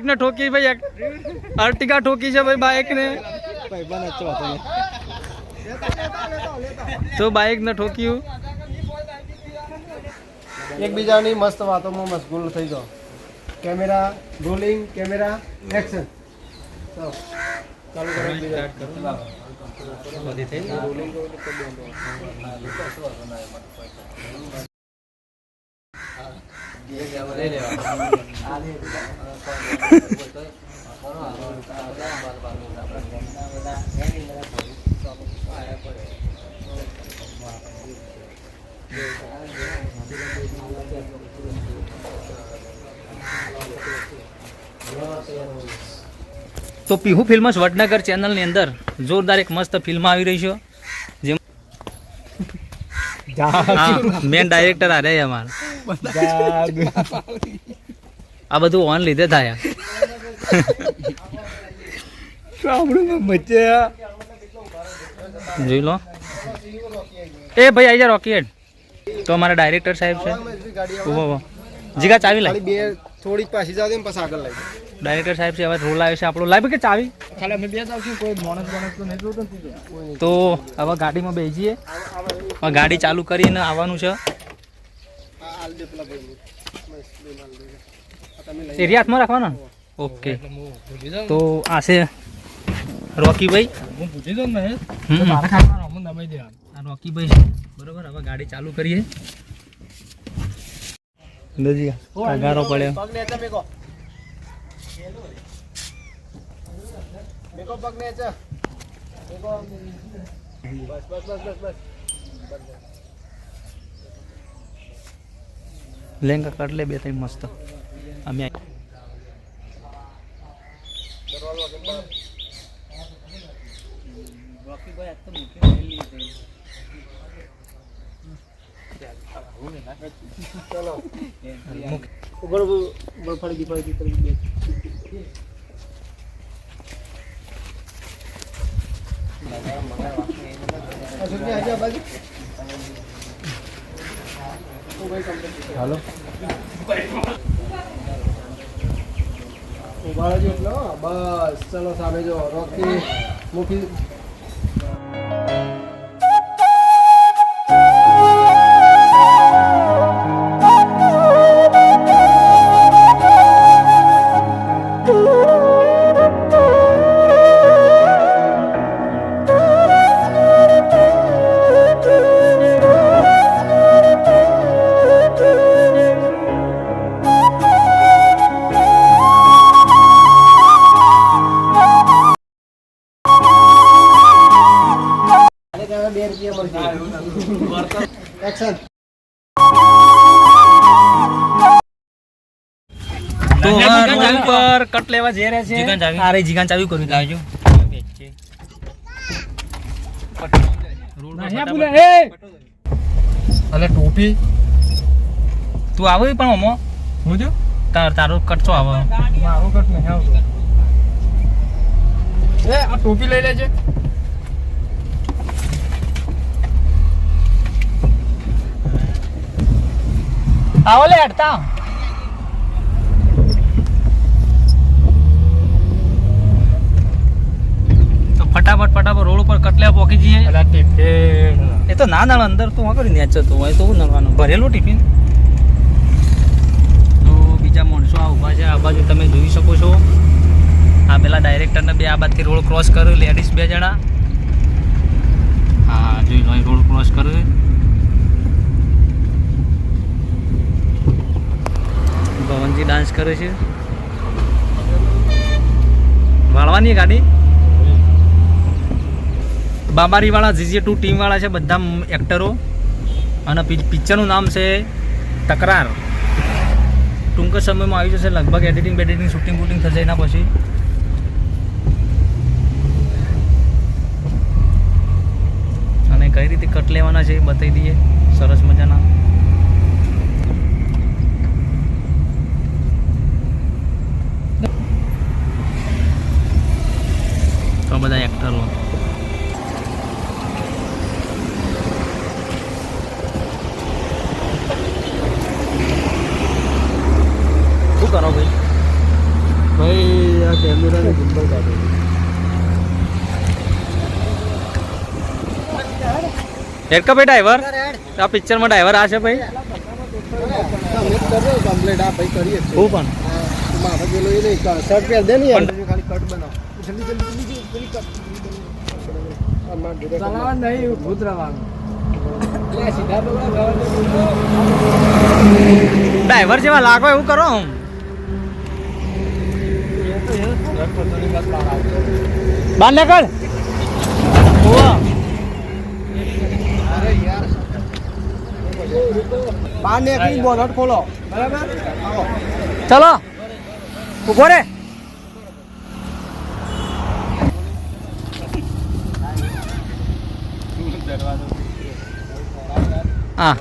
Bike ને ઠોકી ભાઈ Ertiga ઠોકી છે ભાઈ બાઇક ને તો બાઇક ને ઠોક્યું. એકબીજાની મસ્ત વાતોમાં મશગુલ થઈ ગયો કેમેરા રોલિંગ કેમેરા એક્શન ચાલુ. કરો એકબીજા. તો પીહુ ફિલ્મસ વડનગર ચેનલની અંદર જોરદાર એક મસ્ત ફિલ્મ આવી રહી છે. જેમ મેન ડાયરેક્ટર આ રહ્યા અમારા. આ બધું ઓન લીધે થાય. જોઈ લો. એ ભાઈ આવી જા રોકેટ. તો અમારા ડાયરેક્ટર સાહેબ છે. ઊભો જીગા ચાવી લાવી બે થોડીક પાછી જાવ ને પછી આગળ લઈ ડાયરેક્ટર સાહેબ છે હવે રોલ આવે છે આપણો. લાવી કે ચાવી? ખાલી અમે બે જ કોઈ મોણસ મોણસ તો નહીં જોતો તો હવે ગાડીમાં બેસીએ. હવે ગાડી ચાલુ કરીને આવવાનું છે. હાલ દે પેલા ભાઈને. બસ, બે માલ દે. આ તમે લઈ એરિયા હાથમાં રાખવાનો ઓકે તો આ છે રોકીભાઈ હું પૂછી દઉં ને. મારા ખાવાનું અમુક દબાઈ દેવાનું આ રોકીભાઈ બરોબર હવે ગાડી ચાલુ કરીએ કગારો પડ્યો પગ ને મેકો મેકો પગ ને મેકો બસ બસ બસ બસ બસ લેંગા કાઢ લે બે ત્રણ મસ્ત. અમે આઈ- ઉપર ઉપર ફળગી ફળગી ફળગી બે અશોકજી આજે આ બાજુ હાલો. ઊભા રહેજો એટલે. બસ. ચલો સામે જો રોકી મૂકી. અને બે રૂપિયા મળશે એક્શન તો રોડ ઉપર કટ લેવા જઈ રહ્યા છે. જીગાન ચાવી. અરે જીગાન ચાવી કર્યું લાવજો. અલે ટોપી. તું આવે પણ અમો હું જો? તાર તારો કટ છો આવે? મારો કટ નહીં આવતો. એ આ ટોપી લઈ લેજે. આવો લે હટતા તો ફટાફટ ફટાફટ રોડ ઉપર કટલે પોકી જઈએ. એ તો ના ના અંદર તો કરી નેચ તો હોય તો હું નડવાનું ભરેલું ટિફિન? તો બીજા માણસો આ ઊભા છે આ બાજુ તમે જોઈ શકો છો. આ પેલા ડાયરેક્ટરને બે આ બાજુથી રોડ ક્રોસ કર્યો લેડીઝ બે જણા. હા જોઈ લો રોડ ક્રોસ કર્યો. ડાન્સ કરે છે? વાળવાની ગાડી? બાબારીવાળા, જીજે ટુ ટીમવાળા છે બધા એક્ટરો અને પિક્ચરનું નામ છે તકરાર. ટૂંક સમયમાં આવી જશે, લગભગ એડિટિંગ બેડિટિંગ શૂટિંગ બૂટિંગ થશે એના પછી. અને કઈ રીતે કટ લેવાના છે એ બતાવી દઈએ. સરસ મજાના. આ બધા એક્ટરો શું કરો ભાઈ? કેમેરાની gimbal કાઢો. હેડ કે ભાઈ ડ્રાઈવર આ પિક્ચરમાં ડ્રાઈવર આ છે ભાઈ? કમ્પ્લીટ આ ભાઈ કરીએ હું પણ? મારે એ નહીં શર્ટ પહેર દે ને ખાલી કટ બનાવ. જલ્દી જલ્દી. ચલાવવાનું નહીં ભૂત રહેવાનું લે, સીધા પકડો, જવા દે. ડ્રાઈવર જેવા લાગો એવું કરો હું બહાર નીકળ. બહાર નીકળી બોનટ ખોલો. બરાબર ચલો. ઊભો રે. હા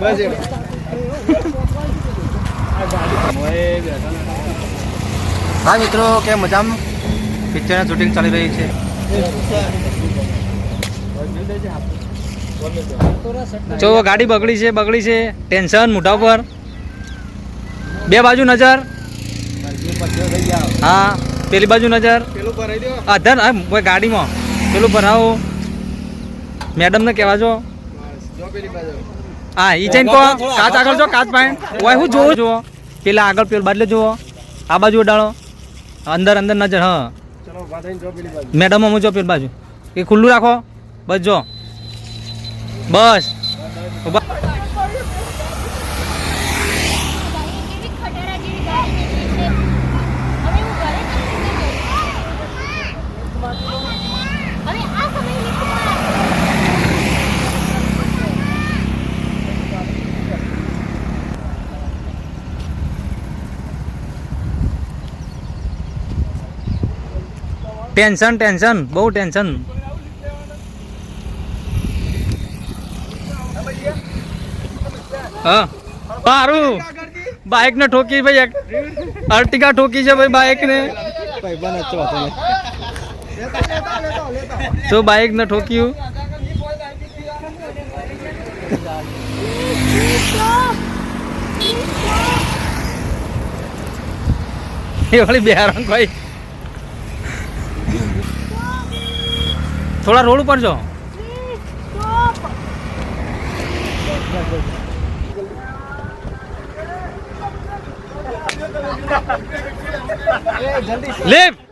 બસ હા, મિત્રો કે મજામાં? પિક્ચરની શૂટિંગ ચાલી રહી છે. જો, ગાડી બગડી છે બગડી છે. ટેન્શન મોઢા ઉપર. બે બાજુ નજર. હા પેલી બાજુ નજર. હા કોઈ ગાડીમાં. પેલું ભરાવો મેડમને કહેવા જો. જો હા ઈ જઈને કહો. કાચ આગળ જો કાચ પાણી ઓય હું જોઉં જુઓ પેલા આગળ પેલું બાજુ જુઓ. આ બાજુ ઉડાડો. અંદર અંદર નજર હા. મેડમ હું જો પેલી બાજુ. એ ખુલ્લું રાખો. બસ જો. બસ ઊભા કેવી ખટારા જેવી ગાડી નીકળી છે હવે હું ઘરે ચાલી જઈશ. હવે આ સમય નીકળવા ટેન્શન ટેન્શન બહુ ટેન્શન હા. સારું બાઇક ને ઠોકી ભાઈ અર્ટિકા ઠોકી છે ભાઈ બાઇક ને ભાઈ તો બાઇક ને ઠોક્યું. એ વળી બિહારણ કોઈ થોડા રોડ ઉપર જો. સ્ટોપ